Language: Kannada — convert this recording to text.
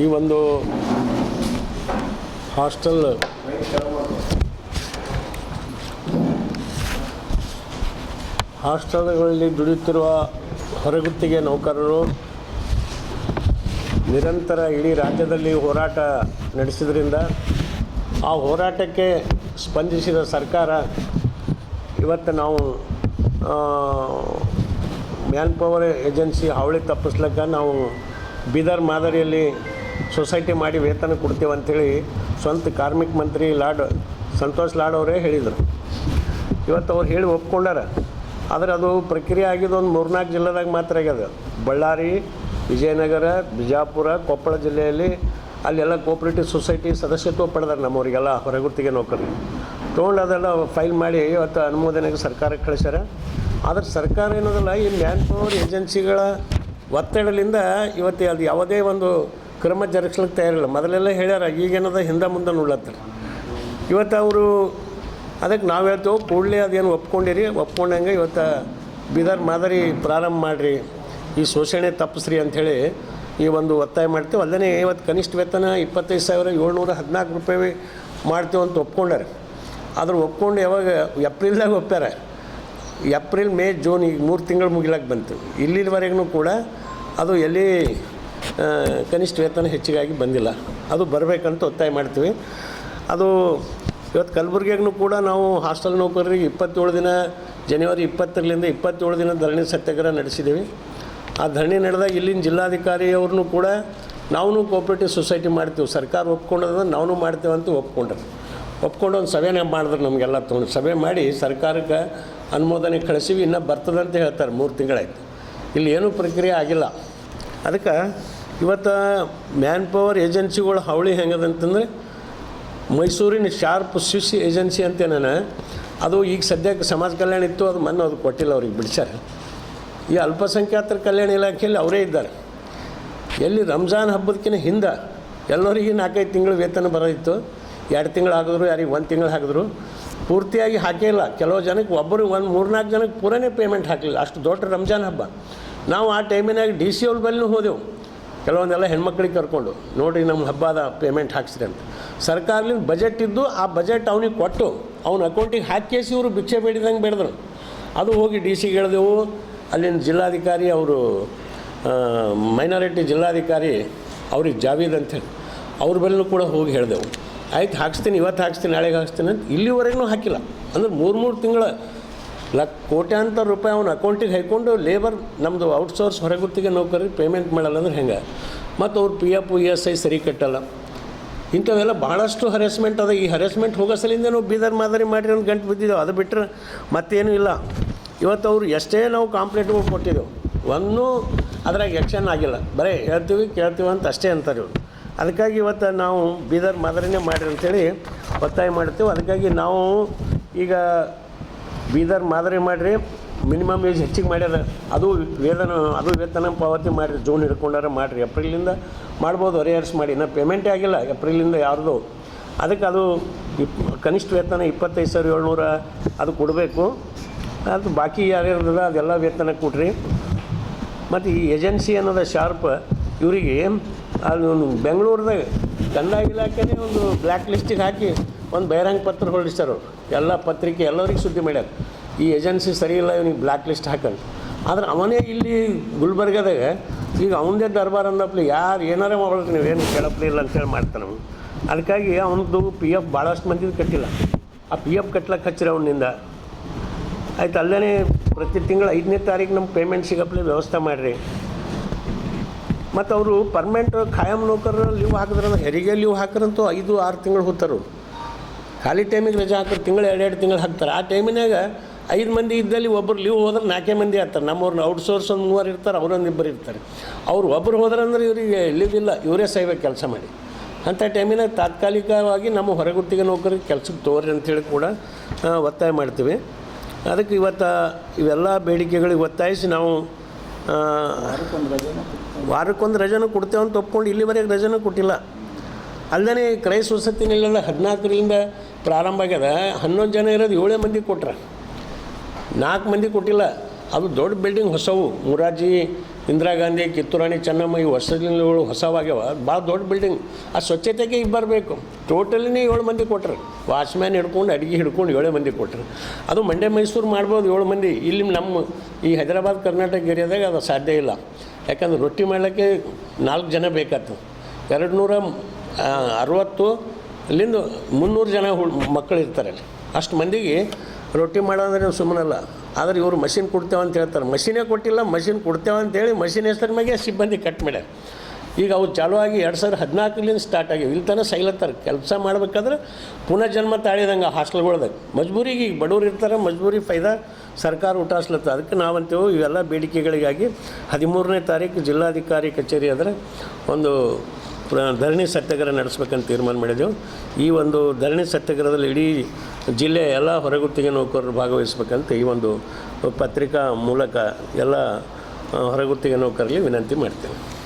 ಈ ಒಂದು ಹಾಸ್ಟೆಲ್ ಹಾಸ್ಟೆಲ್ಗಳಲ್ಲಿ ದುಡಿಯುತ್ತಿರುವ ಹೊರಗುತ್ತಿಗೆ ನೌಕರರು ನಿರಂತರ ಇಡೀ ರಾಜ್ಯದಲ್ಲಿ ಹೋರಾಟ ನಡೆಸಿದ್ರಿಂದ ಆ ಹೋರಾಟಕ್ಕೆ ಸ್ಪಂದಿಸಿದ ಸರ್ಕಾರ ಇವತ್ತು ನಾವು ಮ್ಯಾನ್ ಪವರ್ ಏಜೆನ್ಸಿ ಹಾವಳಿ ತಪ್ಪಿಸ್ಲಿಕ್ಕೆ ನಾವು ಬೀದರ್ ಮಾದರಿಯಲ್ಲಿ ಸೊಸೈಟಿ ಮಾಡಿ ವೇತನ ಕೊಡ್ತೀವಿ ಅಂಥೇಳಿ ಸ್ವಂತ ಕಾರ್ಮಿಕ ಮಂತ್ರಿ ಲಾಡ್, ಸಂತೋಷ್ ಲಾಡ್ ಅವರೇ ಹೇಳಿದರು. ಇವತ್ತು ಅವ್ರು ಹೇಳಿ ಒಪ್ಕೊಂಡಾರ. ಆದರೆ ಅದು ಪ್ರಕ್ರಿಯೆ ಆಗಿದ್ದು ಒಂದು ಮೂರ್ನಾಲ್ಕು ಜಿಲ್ಲೆದಾಗ ಮಾತ್ರ ಆಗ್ಯದ. ಬಳ್ಳಾರಿ, ವಿಜಯನಗರ, ಬಿಜಾಪುರ, ಕೊಪ್ಪಳ ಜಿಲ್ಲೆಯಲ್ಲಿ ಅಲ್ಲೆಲ್ಲ ಕೋಪ್ರೇಟಿವ್ ಸೊಸೈಟಿ ಸದಸ್ಯತ್ವ ಪಡೆದಾರೆ ನಮ್ಮವರಿಗೆಲ್ಲ ಹೊರಗುತ್ತಿಗೆ ನೌಕರರು. ತೊಗೊಂಡು ಅದೆಲ್ಲ ಫೈಲ್ ಮಾಡಿ ಇವತ್ತು ಅನುಮೋದನೆಗೆ ಸರ್ಕಾರಕ್ಕೆ ಕಳಿಸ್ಯಾರ. ಆದರೆ ಸರ್ಕಾರ ಏನದಲ್ಲ, ಈ ಮ್ಯಾನ್ ಪವರ್ ಏಜೆನ್ಸಿಗಳ ಒತ್ತಡದಿಂದ ಇವತ್ತು ಅದು ಯಾವುದೇ ಒಂದು ಕ್ರಮ ಜರುಗಿಸ್ಲಿಕ್ಕೆ ತಯಾರಿಲ್ಲ. ಮೊದಲೆಲ್ಲ ಹೇಳ್ಯಾರ, ಈಗೇನದ ಹಿಂದೆ ಮುಂದೆ ನೋಡ್ಲತ್ತಾರೆ. ಇವತ್ತು ಅವರು ಅದಕ್ಕೆ ನಾವು ಹೇಳ್ತೇವೆ, ಕೂಡಲೇ ಅದೇನು ಒಪ್ಕೊಂಡಿರಿ, ಒಪ್ಕೊಂಡಂಗೆ ಇವತ್ತು ಬೀದರ್ ಮಾದರಿ ಪ್ರಾರಂಭ ಮಾಡಿರಿ, ಈ ಶೋಷಣೆ ತಪ್ಪಿಸ್ರಿ ಅಂಥೇಳಿ ಈ ಒಂದು ಒತ್ತಾಯ ಮಾಡ್ತೇವೆ. ಅಲ್ಲದೆ ಇವತ್ತು ಕನಿಷ್ಠ ವೇತನ ಇಪ್ಪತ್ತೈದು ಸಾವಿರ ಏಳ್ನೂರ ಹದಿನಾಲ್ಕು ರೂಪಾಯಿ ಮಾಡ್ತೇವೆ ಅಂತ ಒಪ್ಕೊಂಡಾರೆ. ಆದ್ರೆ ಒಪ್ಕೊಂಡು ಯಾವಾಗ ಏಪ್ರಿಲ್ದಾಗ ಒಪ್ಪ್ಯಾರ. ಏಪ್ರಿಲ್, ಮೇ, ಜೂನ್ ಈಗ ಮೂರು ತಿಂಗಳು ಮುಗಿಲಕ್ಕೆ ಬಂತು. ಇಲ್ಲಿವರೆಗೂ ಕೂಡ ಅದು ಎಲ್ಲಿ ಕನಿಷ್ಠ ವೇತನ ಹೆಚ್ಚಿಗಾಗಿ ಬಂದಿಲ್ಲ. ಅದು ಬರಬೇಕಂತ ಒತ್ತಾಯ ಮಾಡ್ತೀವಿ. ಅದು ಇವತ್ತು ಕಲಬುರಗಿಯಾಗೂ ಕೂಡ ನಾವು ಹಾಸ್ಟೆಲ್ ನೌಕರರಿಗೆ ಇಪ್ಪತ್ತೇಳು ದಿನ, ಜನವರಿ ಇಪ್ಪತ್ತರಿಂದ ಇಪ್ಪತ್ತೇಳು ದಿನ ಧರಣಿ ಸತ್ಯಾಗ್ರಹ ನಡೆಸಿದ್ದೀವಿ. ಆ ಧರಣಿ ನಡೆದಾಗ ಇಲ್ಲಿನ ಜಿಲ್ಲಾಧಿಕಾರಿಯವ್ರನ್ನೂ ಕೂಡ ನಾವು ಕೋಆಪ್ರೇಟಿವ್ ಸೊಸೈಟಿ ಮಾಡ್ತೀವಿ. ಸರ್ಕಾರ ಒಪ್ಕೊಂಡದ ನಾವು ಮಾಡ್ತೇವೆ ಅಂತ ಒಪ್ಕೊಂಡ್ರು. ಒಪ್ಕೊಂಡು ಒಂದು ಸಭೆನೇ ಮಾಡಿದ್ರು ನಮಗೆಲ್ಲ ತೊಗೊಂಡು. ಸಭೆ ಮಾಡಿ ಸರ್ಕಾರಕ್ಕೆ ಅನುಮೋದನೆ ಕಳಿಸಿವಿ. ಇನ್ನೂ ಬರ್ತದಂತ ಹೇಳ್ತಾರೆ. ಮೂರು ತಿಂಗಳಾಯ್ತು. ಇಲ್ಲಿ ಏನೂ ಪ್ರಕ್ರಿಯೆ ಆಗಿಲ್ಲ. ಅದಕ್ಕೆ ಇವತ್ತು ಮ್ಯಾನ್ ಪವರ್ ಏಜೆನ್ಸಿಗಳು ಹಾವಳಿ ಹೆಂಗದಂತಂದ್ರೆ ಮೈಸೂರಿನ ಶಾರ್ಪ್ ಸ್ವಿಸ್ ಏಜೆನ್ಸಿ ಅಂತ ನಾನು ಅದು ಈಗ ಸದ್ಯಕ್ಕೆ ಸಮಾಜ ಕಲ್ಯಾಣ ಇತ್ತು, ಅದು ಮೊನ್ನೆ ಅದು ಕೊಟ್ಟಿಲ್ಲ ಅವ್ರಿಗೆ ಬಿಡಿಸ್ಯಾರ. ಈ ಅಲ್ಪಸಂಖ್ಯಾತರ ಕಲ್ಯಾಣ ಇಲಾಖೆಯಲ್ಲಿ ಅವರೇ ಇದ್ದಾರೆ. ಎಲ್ಲಿ ರಂಜಾನ್ ಹಬ್ಬದಕ್ಕಿಂತ ಹಿಂದೆ ಎಲ್ಲರಿಗೆ ನಾಲ್ಕೈದು ತಿಂಗಳು ವೇತನ ಬರೋದಿತ್ತು. ಎರಡು ತಿಂಗಳು ಹಾಕಿದ್ರು, ಯಾರಿಗೆ ಒಂದು ತಿಂಗಳು ಹಾಕಿದ್ರು. ಪೂರ್ತಿಯಾಗಿ ಹಾಕಿಲ್ಲ ಕೆಲವು ಜನಕ್ಕೆ ಒಬ್ಬರು ಒಂದು ಮೂರ್ನಾಲ್ಕು ಜನಕ್ಕೆ ಪೂರನೇ ಪೇಮೆಂಟ್ ಹಾಕಲಿಲ್ಲ. ಅಷ್ಟು ದೊಡ್ಡ ರಂಜಾನ್ ಹಬ್ಬ. ನಾವು ಆ ಟೈಮಿನಾಗ ಡಿ ಸಿ ಅವ್ರ ಹೋದೆವು. ಕೆಲವೊಂದೆಲ್ಲ ಹೆಣ್ಮಕ್ಳಿಗೆ ಕರ್ಕೊಂಡು, ನೋಡಿರಿ ನಮ್ಮ ಹಬ್ಬದ ಪೇಮೆಂಟ್ ಹಾಕ್ಸಿದೆ ಅಂತ. ಸರ್ಕಾರದಿಂದ ಬಜೆಟ್ ಇದ್ದು ಆ ಬಜೆಟ್ ಅವನಿಗೆ ಕೊಟ್ಟು, ಅವನ ಅಕೌಂಟಿಗೆ ಹಾಕೇಸಿ ಇವರು ಭಿಕ್ಷೆ ಬೇಡಿದಂಗೆ ಬೇಡಿದ್ರು ಅದು ಹೋಗಿ ಡಿ ಸಿಗೆ ಹೇಳಿದೆವು ಅಲ್ಲಿನ ಜಿಲ್ಲಾಧಿಕಾರಿ ಅವರು ಮೈನಾರಿಟಿ ಜಿಲ್ಲಾಧಿಕಾರಿ ಅವ್ರಿಗೆ ಜಾವೀದ್ ಅಂತೇಳಿ ಅವ್ರ ಬಳಿನೂ ಕೂಡ ಹೋಗಿ ಹೇಳಿದೆವು. ಆಯ್ತು, ಹಾಕ್ಸ್ತೀನಿ, ಇವತ್ತು ಹಾಕ್ಸ್ತೀನಿ, ನಾಳೆಗೆ ಹಾಕ್ಸ್ತೀನಿ ಅಂತ ಇಲ್ಲಿವರೆಗೂ ಹಾಕಿಲ್ಲ. ಅಂದ್ರೆ ಮೂರು ಮೂರು ತಿಂಗಳ ಲಕ್ ಕೋಟ್ಯಾಂತರ ರೂಪಾಯಿ ಅವನ ಅಕೌಂಟಿಗೆ ಹಾಕ್ಕೊಂಡು ಲೇಬರ್ ನಮ್ಮದು ಔಟ್ಸೋರ್ಸ್ ಹೊರಗುತ್ತಿಗೆ ನೌಕರಿಗೆ ಪೇಮೆಂಟ್ ಮಾಡಲ್ಲ ಅಂದ್ರೆ ಹೆಂಗೆ? ಮತ್ತು ಅವ್ರು P F E S I ಸರಿ ಕಟ್ಟಲ್ಲ. ಇಂಥವೆಲ್ಲ ಭಾಳಷ್ಟು ಹರೆಸ್ಮೆಂಟ್ ಅದ. ಈ ಹರೆಸ್ಮೆಂಟ್ ಹೋಗೋ ಸಲಿಂದ ನಾವು ಬೀದರ್ ಮಾದರಿ ಮಾಡಿರಿ ಒಂದು ಗಂಟು ಬಿದ್ದಿದ್ದೆವು ಅದು ಬಿಟ್ಟರೆ ಮತ್ತೇನೂ ಇಲ್ಲ. ಇವತ್ತು ಅವರು ಎಷ್ಟೇ ನಾವು ಕಾಂಪ್ಲೇಂಟ್ಗಳು ಕೊಟ್ಟಿದ್ದೆವು ಒಂದು ಅದ್ರಾಗ ಎಕ್ಷನ್ ಆಗಿಲ್ಲ. ಬರೀ ಹೇಳ್ತೀವಿ, ಕೇಳ್ತೀವಿ ಅಂತ ಅಷ್ಟೇ ಅಂತಾರೆ ಇವರು. ಅದಕ್ಕಾಗಿ ಇವತ್ತು ನಾವು ಬೀದರ್ ಮಾದರಿನೇ ಮಾಡಿರಿ ಅಂತೇಳಿ ಒತ್ತಾಯ ಮಾಡ್ತೀವಿ. ಅದಕ್ಕಾಗಿ ನಾವು ಈಗ ಬೀದರ್ ಮಾದರಿ ಮಾಡಿರಿ ಮಿನಿಮಮ್ ಏಜ್ ಹೆಚ್ಚಿಗೆ ಮಾಡ್ಯಾರ. ಅದು ವೇತನ ಅದು ವೇತನ ಪಾವತಿ ಮಾಡಿರಿ, ಜೂನ್ ಹಿಡ್ಕೊಂಡಾರ ಮಾಡಿರಿ. ಏಪ್ರಿಲಿಂದ ಮಾಡ್ಬೋದು ಹರಿಹರ್ಸ್ ಮಾಡಿ. ನಾನು ಪೇಮೆಂಟೇ ಆಗಿಲ್ಲ ಏಪ್ರಿಲಿಂದ ಯಾರ್ದು. ಅದಕ್ಕೆ ಅದು ಇಪ್, ಕನಿಷ್ಠ ವೇತನ ಇಪ್ಪತ್ತೈದು ಸಾವಿರ ಏಳ್ನೂರ ಅದು ಕೊಡಬೇಕು. ಅದು ಬಾಕಿ ಯಾರ್ಯಾರದ ಅದೆಲ್ಲ ವೇತನ ಕೊಡ್ರಿ. ಮತ್ತು ಈ ಏಜೆನ್ಸಿ ಅನ್ನೋದು ಶಾರ್ಪ್ ಇವರಿಗೆ ಅದು ಬೆಂಗಳೂರದಾಗ ಕಂದಾಯ ಇಲಾಖೆನೇ ಒಂದು ಬ್ಲ್ಯಾಕ್ ಲಿಸ್ಟಿಗೆ ಹಾಕಿ ಒಂದು ಬಹಿರಂಗ ಪತ್ರ ಹೊರಡಿಸ್ತಾರೆ ಎಲ್ಲ ಪತ್ರಿಕೆ ಎಲ್ಲರಿಗೆ ಸುದ್ದಿ ಮಾಡ್ಯಾರ. ಈ ಏಜೆನ್ಸಿ ಸರಿ ಇಲ್ಲ, ಇವನಿಗೆ ಬ್ಲ್ಯಾಕ್ ಲಿಸ್ಟ್ ಹಾಕಂತ ಆದ್ರೆ ಅವನೇ ಇಲ್ಲಿ ಗುಲ್ಬರ್ಗದಾಗ, ಈಗ ಅವನದೇ ದರ್ಬಾರ್ ಅಂದಪ್ಲಿ, ಯಾರು ಏನಾರೇ ಮಾಡ್ಬೇಕು ನೀವು ಏನು ಕೇಳಪ್ಲಿ ಇಲ್ಲ ಅಂತೇಳಿ ಮಾಡ್ತಾನೆ ಅವನು. ಅದಕ್ಕಾಗಿ ಅವನದು ಪಿ ಎಫ್ ಭಾಳಷ್ಟು ಮಂದಿದು ಕಟ್ಟಿಲ್ಲ. ಆ ಪಿ ಎಫ್ ಕಟ್ಲಕ್ಕೆ ಹಚ್ಚಿರ ಅವನಿಂದ. ಆಯ್ತು ಅಲ್ಲೇ ಪ್ರತಿ ತಿಂಗಳು ಐದನೇ ತಾರೀಕು ನಮ್ಮ ಪೇಮೆಂಟ್ ಸಿಗಪ್ಲೆ, ವ್ಯವಸ್ಥೆ ಮಾಡಿರಿ. ಮತ್ತು ಅವರು ಪರ್ಮನೆಂಟ್ ಖಾಯಂ ನೌಕರರು ಲೀವ್ ಹಾಕಿದ್ರಲ್ಲ ಹೆರಿಗೆ ಲೀವ್ ಹಾಕ್ರಂತೂ ಐದು, ಆರು ತಿಂಗಳು ಹೋಗ್ತಾರೆ. ಖಾಲಿ ಟೈಮಿಗೆ ರಜೆ ಹಾಕಿದ್ರೆ ತಿಂಗಳು ಎರಡೆರಡು ತಿಂಗಳು ಹಾಕ್ತಾರೆ. ಆ ಟೈಮಿನಾಗ ಐದು ಮಂದಿ ಇದ್ದಲ್ಲಿ ಒಬ್ಬರು ಲೀವ್ ಹೋದ್ರೆ ನಾಲ್ಕೇ ಮಂದಿ ಆಗ್ತಾರೆ. ನಮ್ಮವ್ರನ್ನ ಔಟ್ಸೋರ್ಸ್ ಒಂದು ಮೂವರು ಇರ್ತಾರೆ ಅವರೊಂದಿಬ್ಬರು ಇರ್ತಾರೆ. ಅವ್ರು ಒಬ್ಬರು ಹೋದ್ರೆ ಅಂದ್ರೆ ಇವರಿಗೆ ಇಲ್ಲ, ಇವರೇ ಸಾಯ್ಬೇಕು ಕೆಲಸ ಮಾಡಿ. ಅಂಥ ಟೈಮಿನಾಗ ತಾತ್ಕಾಲಿಕವಾಗಿ ನಮ್ಮ ಹೊರಗುತ್ತಿಗೆ ನೌಕರಿಗೆ ಕೆಲಸಕ್ಕೆ ತೋರಿ ಅಂತೇಳಿ ಕೂಡ ಒತ್ತಾಯ ಮಾಡ್ತೀವಿ. ಅದಕ್ಕೆ ಇವತ್ತು ಇವೆಲ್ಲ ಬೇಡಿಕೆಗಳಿಗೆ ಒತ್ತಾಯಿಸಿ ನಾವು ವಾರಕ್ಕೊಂದು ರಜೆನೂ ಕೊಡ್ತೇವೆ ಅಂತ ಒಪ್ಕೊಂಡು ಇಲ್ಲಿವರೆಗೆ ರಜೆನೂ ಕೊಟ್ಟಿಲ್ಲ. ಅಲ್ಲದೆ ಕ್ರೈಸ್ ವಸತಿನಲ್ಲೆಲ್ಲ ಹದಿನಾಲ್ಕರಿಂದ ಪ್ರಾರಂಭ ಆಗ್ಯದ, ಹನ್ನೊಂದು ಜನ ಇರೋದು ಏಳೇ ಮಂದಿ ಕೊಟ್ರ. ನಾಲ್ಕು ಮಂದಿ ಕೊಟ್ಟಿಲ್ಲ. ಅದು ದೊಡ್ಡ ಬಿಲ್ಡಿಂಗ್ ಹೊಸವು. ಮುರಾರ್ಜಿ, ಇಂದಿರಾ ಗಾಂಧಿ, ಕಿತ್ತೂರಾಣಿ ಚೆನ್ನಮ್ಮ ಈ ಹೊಸಗಳು ಹೊಸವಾಗ್ಯವ. ಭಾಳ ದೊಡ್ಡ ಬಿಲ್ಡಿಂಗ್ ಆ ಸ್ವಚ್ಛತೆಗೆ ಈಗ ಬರಬೇಕು. ಟೋಟಲಿನೇ ಏಳು ಮಂದಿ ಕೊಟ್ರು. ವಾಚ್ಮ್ಯಾನ್ ಹಿಡ್ಕೊಂಡು, ಅಡುಗೆ ಹಿಡ್ಕೊಂಡು ಏಳೇ ಮಂದಿ ಕೊಟ್ರು. ಅದು ಮಂಡ್ಯ, ಮೈಸೂರು ಮಾಡ್ಬೋದು ಏಳು ಮಂದಿ. ಇಲ್ಲಿ ನಮ್ಮ ಈ ಹೈದರಾಬಾದ್, ಕರ್ನಾಟಕ ಏರಿಯಾದಾಗ ಅದು ಸಾಧ್ಯ ಇಲ್ಲ. ಯಾಕಂದ್ರೆ ರೊಟ್ಟಿ ಮಾಡಲಿಕ್ಕೆ ನಾಲ್ಕು ಜನ ಬೇಕಾಗ್ತದೆ ಎರಡು ನೂರ ಅರವತ್ತು ಅಲ್ಲಿಂದ ಮುನ್ನೂರು ಜನ ಹುಡು ಮಕ್ಕಳು ಇರ್ತಾರೆ ಅಲ್ಲಿ ಅಷ್ಟು ಮಂದಿಗೆ ರೊಟ್ಟಿ ಮಾಡೋದ್ರೆ ಸುಮ್ಮನಲ್ಲ. ಆದರೆ ಇವರು ಮಷಿನ್ ಕೊಡ್ತೇವೆ ಅಂತ ಹೇಳ್ತಾರೆ. ಮಷಿನೇ ಕೊಟ್ಟಿಲ್ಲ ಮಷಿನ್ ಕೊಡ್ತೇವೆ ಅಂತೇಳಿ ಮಷಿನ್ ಹೆಸರು ಮ್ಯಾಗೆ ಸಿಬ್ಬಂದಿ ಕಟ್ ಮಾಡ್ಯಾರ. ಈಗ ಅವು ಚಾಲೂ ಆಗಿ ಎರಡು ಸಾವಿರದ ಹದಿನಾಲ್ಕರಿಂದ ಸ್ಟಾರ್ಟ್ ಆಗಿವೆ ಇಲ್ಲಿ ತನಕ ಸೈಲತ್ತಾರೆ. ಕೆಲಸ ಮಾಡಬೇಕಾದ್ರೆ ಪುನಃ ಜನ್ಮ ತಾಳಿದಂಗೆ ಹಾಸ್ಟೆಲ್ಗಳ್ದಾಗ. ಮಜ್ಬೂರಿಗೆ ಈಗ ಬಡವ್ರು ಇರ್ತಾರೆ, ಮಜ್ಬೂರಿ ಫೈದಾ ಸರ್ಕಾರ ಹುಟ್ಟಾಸ್ಲತ್ತ ಅದಕ್ಕೆ ನಾವಂತೇವೆ ಇವೆಲ್ಲ ಬೇಡಿಕೆಗಳಿಗಾಗಿ ಹದಿಮೂರನೇ ತಾರೀಕು ಜಿಲ್ಲಾಧಿಕಾರಿ ಕಚೇರಿ ಆದರೆ ಒಂದು ಧರಣಿ ಸತ್ಯಾಗ್ರಹ ನಡೆಸ್ಬೇಕಂತ ತೀರ್ಮಾನ ಮಾಡಿದೆವು. ಈ ಒಂದು ಧರಣಿ ಸತ್ಯಾಗ್ರಹದಲ್ಲಿ ಇಡೀ ಜಿಲ್ಲೆಯ ಎಲ್ಲ ಹೊರಗುತ್ತಿಗೆ ನೌಕರರು ಭಾಗವಹಿಸ್ಬೇಕಂತ ಈ ಒಂದು ಪತ್ರಿಕಾ ಮೂಲಕ ಎಲ್ಲ ಹೊರಗುತ್ತಿಗೆ ನೌಕರರಿಗೆ ವಿನಂತಿ ಮಾಡ್ತೇವೆ.